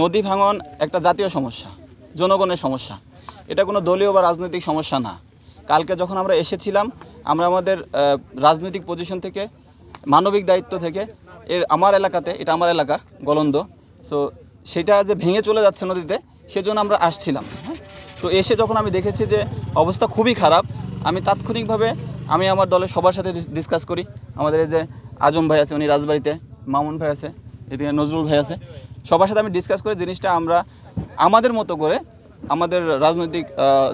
নদী ভাঙন একটা জাতীয় সমস্যা, জনগণের সমস্যা। এটা কোনো দলীয় বা রাজনৈতিক সমস্যা না। কালকে যখন আমরা এসেছিলাম, আমরা আমাদের রাজনৈতিক পজিশন থেকে, মানবিক দায়িত্ব থেকে, এর আমার এলাকাতে, এটা আমার এলাকা, গলন্দ সো সেটা যে ভেঙে চলে যাচ্ছে নদীতে, সেজন্য আমরা আসছিলাম হ্যাঁ? তো এসে যখন আমি দেখেছি যে অবস্থা খুবই খারাপ, আমি তাৎক্ষণিকভাবে আমি আমার দলের সবার সাথে ডিসকাস করি। আমাদের এই যে আজম ভাই আছে, উনি রাজবাড়িতে, মামুন ভাই আছে, এদিকে নজরুল ভাই আছে। সবার সাথে আমি ডিসকাস করে জিনিসটা আমরা আমাদের মতো করে আমাদের রাজনৈতিক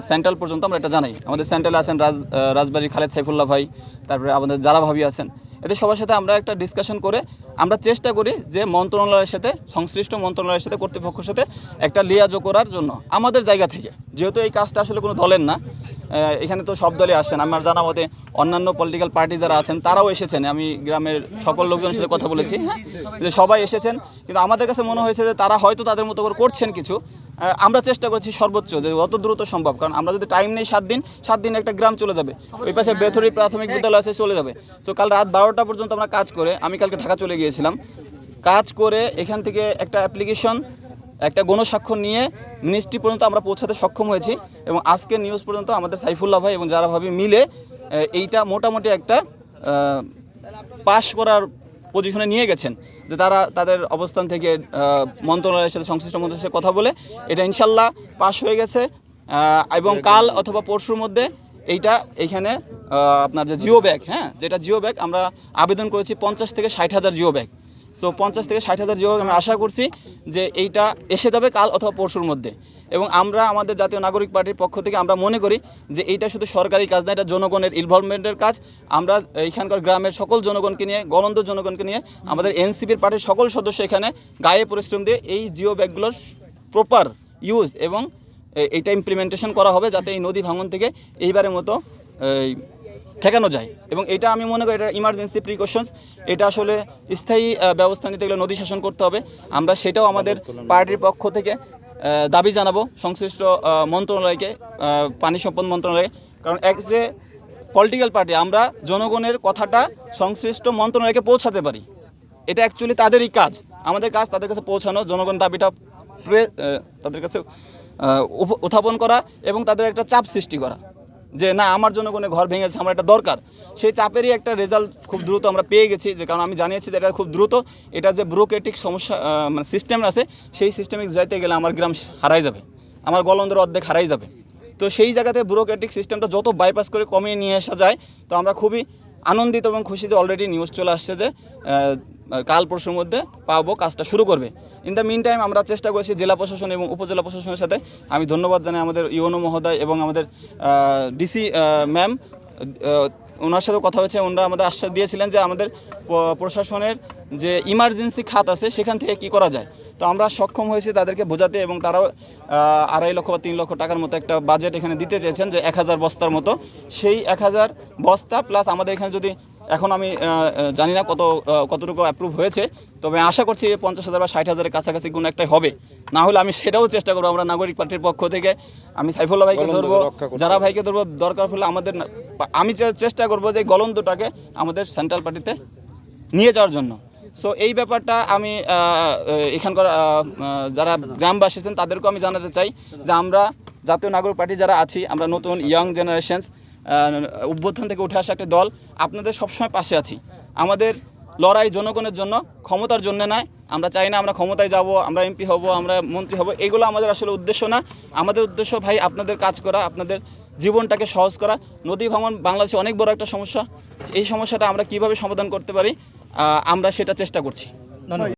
সেন্ট্রাল পর্যন্ত আমরা এটা জানাই। আমাদের সেন্ট্রালে আছেন রাজ আহ, রাজবাড়ির খালেদ সাইফুল্লাহ ভাই তারপরে আমাদের যারা ভাবি আছেন এদের সবার সাথে আমরা একটা ডিসকাশন করে আমরা চেষ্টা করি যে মন্ত্রণালয়ের সাথে সংশ্লিষ্ট মন্ত্রণালয়ের সাথে কর্তৃপক্ষের সাথে একটা লিয়াজো করার জন্য আমাদের জায়গা থেকে। যেহেতু এই কাজটা আসলে কোনো দলের না এখানে তো সব দলই আসছেন। আমার জানা মতে অন্যান্য পলিটিক্যাল পার্টি যারা আছেন, তারাও এসেছেন। আমি গ্রামের সকল লোকজনের সাথে কথা বলেছি। হ্যাঁ যে সবাই এসেছেন, কিন্তু আমাদের কাছে মনে হয়েছে যে তারা হয়তো তাদের মতো করে করছেন কিছু। আমরা চেষ্টা করছি সর্বোচ্চ যে অত দ্রুত সম্ভব, কারণ আমরা যদি টাইম নেই সাত দিন সাত দিন একটা গ্রাম চলে যাবে। ওই পাশে বেথরি প্রাথমিক বিদ্যালয় আছে, চলে যাবে। তো কাল রাত বারোটা পর্যন্ত আমরা কাজ করে, আমি কালকে ঢাকা চলে গিয়েছিলাম। কাজ করে এখান থেকে একটা অ্যাপ্লিকেশন একটা গণস্বাক্ষর নিয়ে মিনিস্ট্রি পর্যন্ত আমরা পৌঁছাতে সক্ষম হয়েছি এবং আজকের নিউজ পর্যন্ত আমাদের সাইফুল্লাহ ভাই এবং যারা ভাবি মিলে এইটা মোটামুটি একটা পাশ করার পজিশনে নিয়ে গেছেন যে তারা তাদের অবস্থান থেকে মন্ত্রণালয়ের সাথে সংশ্লিষ্ট মন্ত্রণালয়ের সাথে কথা বলে এটা ইনশাল্লাহ পাশ হয়ে গেছে এবং কাল অথবা পরশুর মধ্যে এইটা এইখানে আপনার যে জিও ব্যাগ হ্যাঁ যেটা জিও ব্যাগ আমরা আবেদন করেছি পঞ্চাশ থেকে ষাট হাজার জিও ব্যাগ। তো পঞ্চাশ থেকে ষাট হাজার ব্যাগ আমি আশা করছি যে এইটা এসে যাবে কাল অথবা পরশুর মধ্যে। এবং আমরা আমাদের জাতীয় নাগরিক পার্টির পক্ষ থেকে আমরা মনে করি যে এইটা শুধু সরকারি কাজ না, এটা জনগণের ইনভলভমেন্টের কাজ। আমরা এইখানকার গ্রামের সকল জনগণকে নিয়ে গলন্দ জনগণকে নিয়ে, আমাদের এনসিপির পার্টির সকল সদস্য এখানে গায়ে পরিশ্রম দিয়ে এই জিও ব্যাগগুলোর প্রপার ইউজ এবং এইটা ইমপ্লিমেন্টেশন করা হবে যাতে এই নদী ভাঙন থেকে এইবারের মতো ঠেকানো যায়। এবং এটা আমি মনে করি এটা ইমার্জেন্সি প্রিকশনস এটা আসলে স্থায়ী ব্যবস্থা নিতে গেলে নদী শাসন করতে হবে। আমরা সেটাও আমাদের পার্টির পক্ষ থেকে দাবি জানাব সংশ্লিষ্ট মন্ত্রণালয়কে পানি সম্পদ মন্ত্রণালয়ে কারণ এক যে পলিটিক্যাল পার্টি আমরা জনগণের কথাটা সংশ্লিষ্ট মন্ত্রণালয়কে পৌঁছাতে পারি। এটা অ্যাকচুয়ালি তাদেরই কাজ। আমাদের কাজ তাদের কাছে পৌঁছানো, জনগণ দাবিটা তাদের কাছে উত্থাপন করা এবং তাদের একটা চাপ সৃষ্টি করা। যে না, আমার জন্য কোনো ঘর ভেঙেছে, আমার এটা দরকার। সেই চাপেরই একটা রেজাল্ট খুব দ্রুত আমরা পেয়ে গেছি, যে কারণ আমি জানিয়েছি যে এটা খুব দ্রুত। এটা যে ব্রোকেটিক সমস্যা মানে সিস্টেম আছে, সেই সিস্টেমে যাইতে গেলে আমার গ্রাম হারাই যাবে। আমার গলন্দের অর্ধেক হারাই যাবে। তো সেই জায়গাতে ব্যুরোক্রেটিক সিস্টেমটা যত বাইপাস করে কমিয়ে নিয়ে আসা যায়, তো আমরা খুবই আনন্দিত এবং খুশি যে অলরেডি নিউজ চলে আসছে যে কাল পরশুর মধ্যে পাবো কাজটা শুরু করবে। ইন দ্য মিন টাইম আমরা চেষ্টা করেছি জেলা প্রশাসন এবং উপজেলা প্রশাসনের সাথে। আমি ধন্যবাদ জানাই আমাদের ইউনো মহোদয় এবং আমাদের ডিসি ম্যাম ওনার সাথে কথা হয়েছে। ওনারা আমাদের আশ্বাস দিয়েছিলেন যে আমাদের প্রশাসনের যে ইমার্জেন্সি খাত আছে, সেখান থেকে কি করা যায়। তো আমরা সক্ষম হয়েছি তাদেরকে বোঝাতে এবং তারাও আড়াই লক্ষ বা তিন লক্ষ টাকার মতো একটা বাজেট এখানে দিতে চেয়েছেন, যে এক হাজার বস্তার মতো। সেই এক হাজার বস্তা প্লাস আমাদের এখানে যদি এখন আমি জানি না কত কতটুকু অ্যাপ্রুভ হয়েছে তবে আশা করছি পঞ্চাশ হাজার বা ষাট হাজারের কাছাকাছি কোনো একটাই হবে। না হলে আমি সেটাও চেষ্টা করব আমরা নাগরিক পার্টির পক্ষ থেকে। আমি সাইফুল্লাহ ভাইকে ধরবো যারা ভাইকে ধরবো দরকার হলে আমাদের আমি চেষ্টা করব যে এই গলন্দটাকে আমাদের সেন্ট্রাল পার্টিতে নিয়ে যাওয়ার জন্য। সো এই ব্যাপারটা আমি এখানকার যারা গ্রামবাসী আছেন তাদেরকেও আমি জানাতে চাই যে আমরা জাতীয় নাগরিক পার্টি যারা আছি আমরা নতুন ইয়াং জেনারেশনস উদ্বোধন থেকে উঠে আসা একটা দল আপনাদের সবসময় পাশে আছি। আমাদের লড়াই জনগণের জন্য, ক্ষমতার জন্য নয়। আমরা চাই না আমরা ক্ষমতায় যাব, আমরা এমপি হব, আমরা মন্ত্রী হব। এগুলো আমাদের আসলে উদ্দেশ্য না। আমাদের উদ্দেশ্য ভাই আপনাদের কাজ করা, আপনাদের জীবনটাকে সহজ করা। নদী ভাঙন বাংলাদেশে অনেক বড় একটা সমস্যা। এই সমস্যাটা আমরা কীভাবে সমাধান করতে পারি আমরা সেটা চেষ্টা করছি।